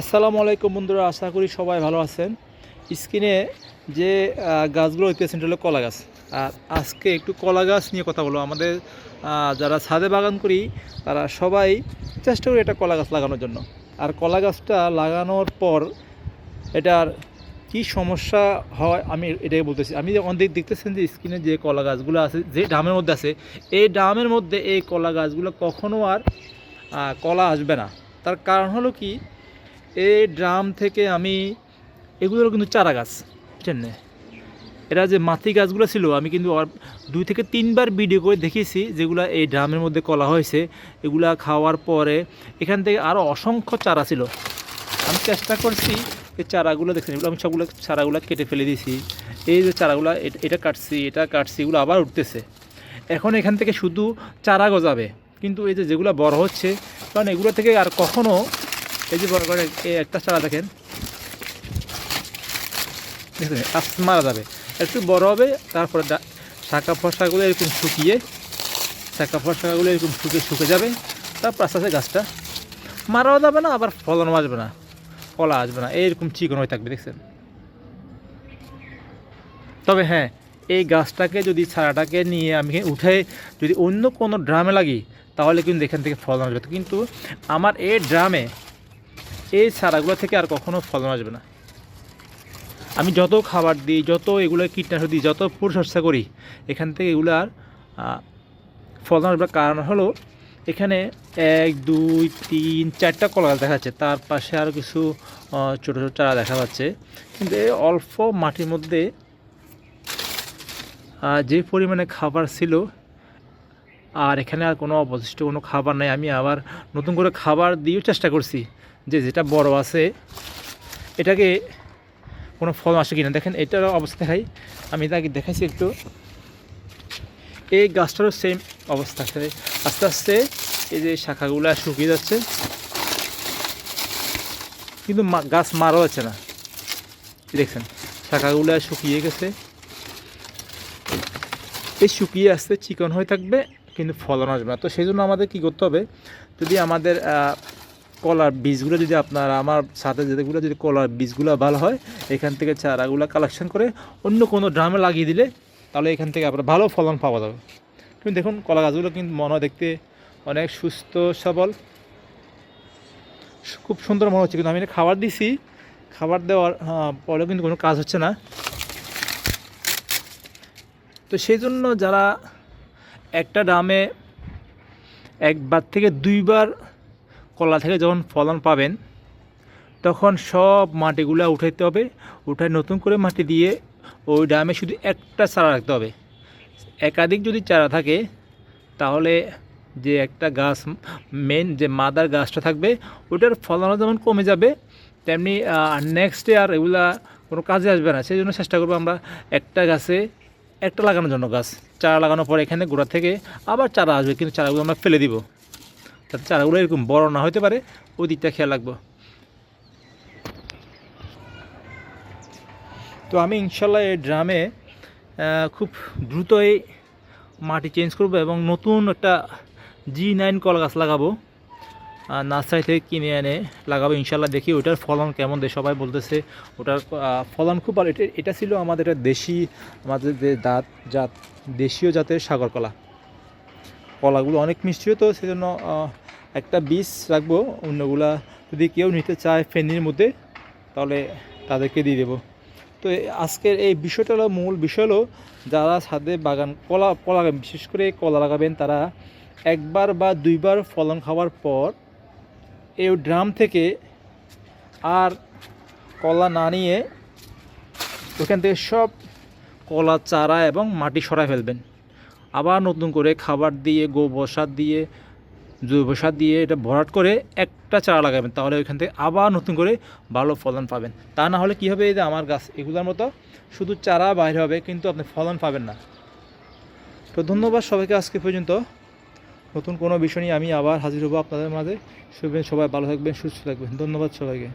আসসালামু আলাইকুম বন্ধুরা, আশা করি সবাই ভালো আছেন। স্ক্রিনে যে গাছগুলো হইতেছে হলো কলা গাছ। আর আজকে একটু কলা গাছ নিয়ে কথা বলব। আমাদের যারা ছাদে বাগান করি, তারা সবাই চেষ্টা করি এটা কলা গাছ লাগানোর জন্য। আর কলা গাছটা লাগানোর পর এটার কি সমস্যা হয়, আমি এটাই বলতেছি। আমি অনেক দেখতেছেন যে, স্ক্রিনে যে কলা গাছগুলো আছে, যে ড্রামের মধ্যে আছে, এই ড্রামের মধ্যে এই কলা গাছগুলো কখনো আর কলা আসবে না। তার কারণ হলো কি এই ড্রাম থেকে আমি এগুলো কিন্তু চারা গাছ, বুঝছেন না? এরা যে মাতৃ গাছগুলো ছিল, আমি কিন্তু দুই থেকে তিনবার ভিডিও করে দেখিয়েছি যেগুলো এই ড্রামের মধ্যে কলা হয়েছে। এগুলা খাওয়ার পরে এখান থেকে আরও অসংখ্য চারা ছিল। আমি চেষ্টা করছি এই চারাগুলো দেখছেন, এগুলো আমি সবগুলো চারাগুলো কেটে ফেলে দিয়েছি। এই যে চারাগুলো এটা কাটছি এটা কাটছি, এগুলো আবার উঠতেছে। এখন এখান থেকে শুধু চারা গজাবে। কিন্তু এই যে যেগুলো বড় হচ্ছে, কারণ এগুলো থেকে আর কখনো এই যে বড় করে এই একটা চারা দেখেন। দেখছেন আস মারা যাবে। একটু বড় হবে, তারপরে শাখা ফসাগুলো এরকম শুকিয়ে, শাখা ফসাগুলো এরকম শুকিয়ে শুকে যাবে, তারপর আস্তে আস্তে গাছটা মারাও যাবে না, আবার ফলনও আসবে না, কলা আসবে না এইরকম চিকন হয়ে থাকবে, দেখছেন? তবে হ্যাঁ এই গাছটাকে যদি ছাড়াটাকে নিয়ে আমি উঠে যদি অন্য কোনো ড্রামে লাগি, তাহলে কিন্তু এখান থেকে ফলন আসবে কিন্তু আমার এই ড্রামে এই চারাগুলো থেকে আর কখনো ফলন আসবে না। আমি যত খাবার দিই, যত এগুলো কীটনাশক দিই, যত পরিচর্যা করি, এখান থেকে এগুলো আর ফলন আসবে কারণ হলো, এখানে এক, দুই, তিন, চারটা কলা গাছ দেখা যাচ্ছে। তার পাশে আরও কিছু ছোটো ছোটো চারা দেখা যাচ্ছে। কিন্তু এই অল্প মাটির মধ্যে যে পরিমাণে খাবার ছিল, আর এখানে আর কোনো অবশিষ্ট কোনো খাবার নাই। আমি আবার নতুন করে খাবার দিয়েও চেষ্টা করছি। যে যেটা বড় আছে, এটাকে কোনো ফল আসে কিনা? দেখেন, এটার অবস্থা দেখাই। আমি তাকে দেখাইছি একটু। এই গাছটারও সেম অবস্থা। আছে আস্তে আস্তে এই যে শাখাগুলো শুকিয়ে যাচ্ছে। কিন্তু গাছ মারা যাচ্ছে না। দেখছেন, শাখাগুলো শুকিয়ে গেছে। এই শুকিয়ে আসতে চিকন হয়ে থাকবে, কিন্তু ফলন আসবে না। তো সেই জন্য আমাদের কী করতে হবে? যদি আমাদের কলার বীজগুলো যদি আপনার আমার সাথে যেগুলো যদি কলার বীজগুলো ভালো হয়, এখান থেকে চারাগুলো কালেকশন করে অন্য কোনো ড্রামে লাগিয়ে দিলে তাহলে এখান থেকে আপনার ভালো ফলন পাওয়া যাবে। কিন্তু দেখুন, কলা গাছগুলো কিন্তু মনে দেখতে অনেক সুস্থ, সবল। খুব সুন্দর মনে হচ্ছে, কিন্তু আমি খাবার দিছি, খাবার দেওয়ার পরেও কিন্তু কোনো কাজ হচ্ছে না। তো সেই জন্য যারা একটা ড্রামে একবার থেকে দুইবার কলা থেকে যখন ফলন পাবেন, তখন সব মাটিগুলো উঠাইতে হবে। উঠায় নতুন করে মাটি দিয়ে ওই ড্রামে শুধু একটা চারা রাখতে হবে। একাধিক যদি চারা থাকে, তাহলে যে একটা গাছ মেন যে মাদার গাছটা থাকবে, ওটার ফলনও যেমন কমে যাবে, তেমনি নেক্সট আর এগুলা কোনো কাজে আসবে না। সেই জন্য চেষ্টা করব আমরা একটা গাছে একটা লাগানোর জন্য গাছ। চারা লাগানোর পর এখানে গোড়া থেকে আবার চারা আসবে, কিন্তু চারাগুলো আমরা ফেলে দিব। যাতে চারাগুলো এরকম বড় না হতে পারে, ওই দিকটা খেয়াল রাখব। তো আমি ইনশাল্লাহ এই ড্রামে খুব দ্রুতই মাটি চেঞ্জ করব এবং নতুন একটা জি নাইন কলা গাছ লাগাবো নার্সারি থেকে কিনে এনে লাগাবো। ইনশাল্লাহ দেখি ওটার ফলন কেমন দেয়, সবাই বলতেছে ওটার ফলন খুব ভালো। এটা এটা ছিল আমাদের দেশি, আমাদের যে দাঁত জাত, দেশীয় জাতের সাগর কলা কলাগুলো অনেক মিষ্টি তো সেজন্য একটা বীজ রাখব, অন্যগুলা যদি কেউ নিতে চায় ফেনির মধ্যে, তাহলে তাদেরকে দিয়ে দেবো। তো আজকের এই বিষয়টা হলো মূল বিষয় হলো, যারা ছাদে বাগান, কলা কলা বিশেষ করে কলা লাগাবেন, তারা একবার বা দুইবার ফলন খাওয়ার পর এই ড্রাম থেকে আর কলা না নিয়ে ওখান থেকে সব কলা চারা এবং মাটি সরাই ফেলবেন। আবার নতুন করে খাবার দিয়ে, গোবর সার দিয়ে জৈব সার দিয়ে এটা ভরাট করে একটা চারা লাগাবেন, তাহলে ওইখান থেকে আবার নতুন করে ভালো ফলন পাবেন। তা না হলে কী হবে এই যে আমার গাছ, এগুলোর মতো শুধু চারা বাইরে হবে, কিন্তু আপনি ফলন পাবেন না। তো ধন্যবাদ সবাইকে আজকে পর্যন্ত। নতুন কোনো বিষয় নিয়ে আমি আবার হাজির হব আপনাদের মাঝে। সবাই, ভালো থাকবেন, সুস্থ থাকবেন। ধন্যবাদ সবাইকে।